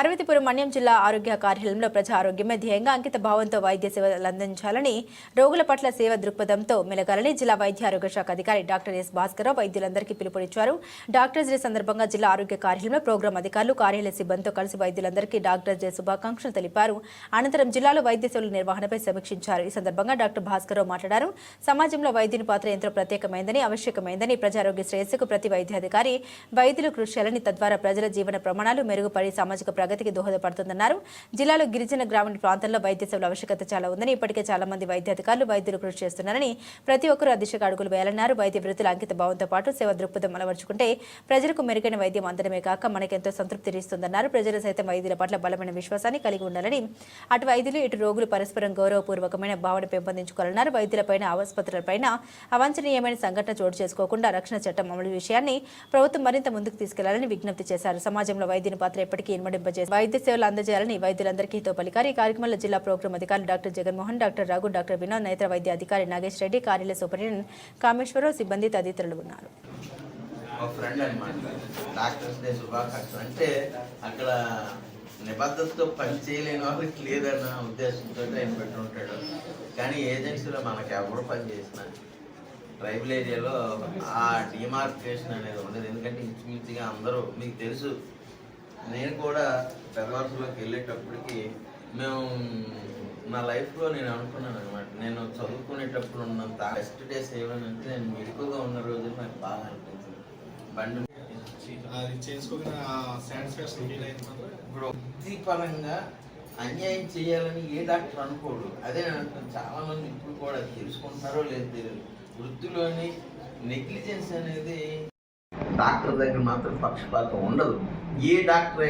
పార్వతీపురం మన్యం జిల్లా ఆరోగ్య కార్యాలయంలో ప్రజా ఆరోగ్యమే ధ్యేయంగా అంకిత భావంతో వైద్య సేవలు అందించాలని రోగుల పట్ల సేవ దృక్పథంతో మెలగాలని జిల్లా వైద్య ఆరోగ్య శాఖ అధికారి డాక్టర్ ఎస్ భాస్కర్ వైద్యులందరికీ పిలుపునిచ్చారు. డాక్టర్స్ డే సందర్భంగా జిల్లా ఆరోగ్య కార్యాలయంలో ప్రోగ్రాం అధికారులు కార్యాలయ సిబ్బందితో కలిసి వైద్యులందరికీ డాక్టర్స్ డే శుభాకాంక్షలు తెలిపారు. అనంతరం జిల్లాలో వైద్య సేవల నిర్వహణపై సమీక్షించారు. ఈ సందర్భంగా డాక్టర్ భాస్కరరావు మాట్లాడారు. సమాజంలో వైద్యుని పాత్ర ఎంతో ప్రత్యేకమైందని ఆవశ్యకమైందని ప్రజారోగ్య శ్రేయస్సుకు ప్రతి వైద్యాధికారి వైద్యులు కృషి చేయాలని తద్వారా ప్రజల జీవన ప్రమాణాలు మెరుగుపడి సామాజిక ప్రగతికి దోహదపడుతుందన్నారు. జిల్లాలో గిరిజన గ్రామీణ ప్రాంతంలో వైద్య సేవల ఆవశ్యకత చాలా ఉందని ఇప్పటికే చాలా మంది వైద్యాధికారులు వైద్యులు కృషి చేస్తున్నారని ప్రతి ఒక్కరూ ఆ దిశగా అడుగులు వేయాలన్నారు. వైద్య వృత్తుల అంకిత భావంతో పాటు సేవ దృక్పథం అలవర్చుకుంటే ప్రజలకు మెరుగైన వైద్యం అందడమే కాక మనకెంతో సంతృప్తినిస్తుందన్నారు ప్రజలు సైతం వైద్యుల పట్ల బలమైన విశ్వాసాన్ని కలిగి ఉండాలని అటు వైద్యులు ఇటు రోగులు పరస్పరం గౌరవపూర్వకమైన భావన పెంపొందించుకోవాలన్నారు. వైద్యులపైన ఆసుపత్రులపైన అవాంఛనీయమైన సంఘటన చోటు చేసుకోకుండా రక్షణ చట్టం అమలు విషయాన్ని ప్రభుత్వం మరింత ముందుకు తీసుకెళ్ళాలని విజ్ఞప్తి చేశారు. సమాజంలో వైద్యుని పాత్ర ఎప్పటికీ ఇన్మడింపజేసి వైద్య సేవలు అందజేయాలని వైద్యులందరికీ హితో పలికారు. ఈ కార్యక్రమంలో జిల్లా ప్రోగ్రాం అధికారులు doctor Jaganmohan doctor Raghu doctor Vinod నేత్ర వైద్య అధికారి నాగేష్ రెడ్డి కార్యాలయ సూపరింటెండెంట్ కామేశ్వరరావు సిబ్బంది తదితరులు ఉన్నారు. డాక్టర్స్ డే శుభాకాంక్షలు. అంటే అక్కడ నిబద్ధతతో పని చేయలేని వాళ్ళకి లేదన్న ఉద్దేశంతో ఆయన పెట్టుంటాడు కానీ ఏజెన్సీలో మనకి ఎవరు పని చేసిన ట్రైబల్ ఏరియాలో ఆ డిమార్కేషన్ అనేది ఉండదు. ఎందుకంటే ఇంచుమించుగా అందరూ మీకు తెలుసు నేను కూడా పెద్దవర్షంలోకి వెళ్ళేటప్పటికి మేము నా లైఫ్లో నేను అనుకున్నాను అనమాట నేను చదువుకునేటప్పుడు ఉన్నంత బెస్ట్ డేస్ ఏమనంటే నేను మెడికల్గా ఉన్న రోజులు నాకు బాగా అనిపించింది. బండి అది చేసుకోగిన సాటిస్ఫాక్షన్ ఫీల్ ఇప్పుడు వృత్తిపరంగా అన్యాయం చేయాలని ఏ డాక్టర్ అనుకోడు. అదే నేను అంటున్నాను చాలా మంది ఇప్పుడు కూడా అది తెలుసుకుంటున్నారో లేదు తెలియదు. వృత్తిలోని నెగ్లిజెన్స్ అనేది డాక్టర్ దగ్గర మాత్రం పక్షపాతం ఉండదు. ఏ డాక్టర్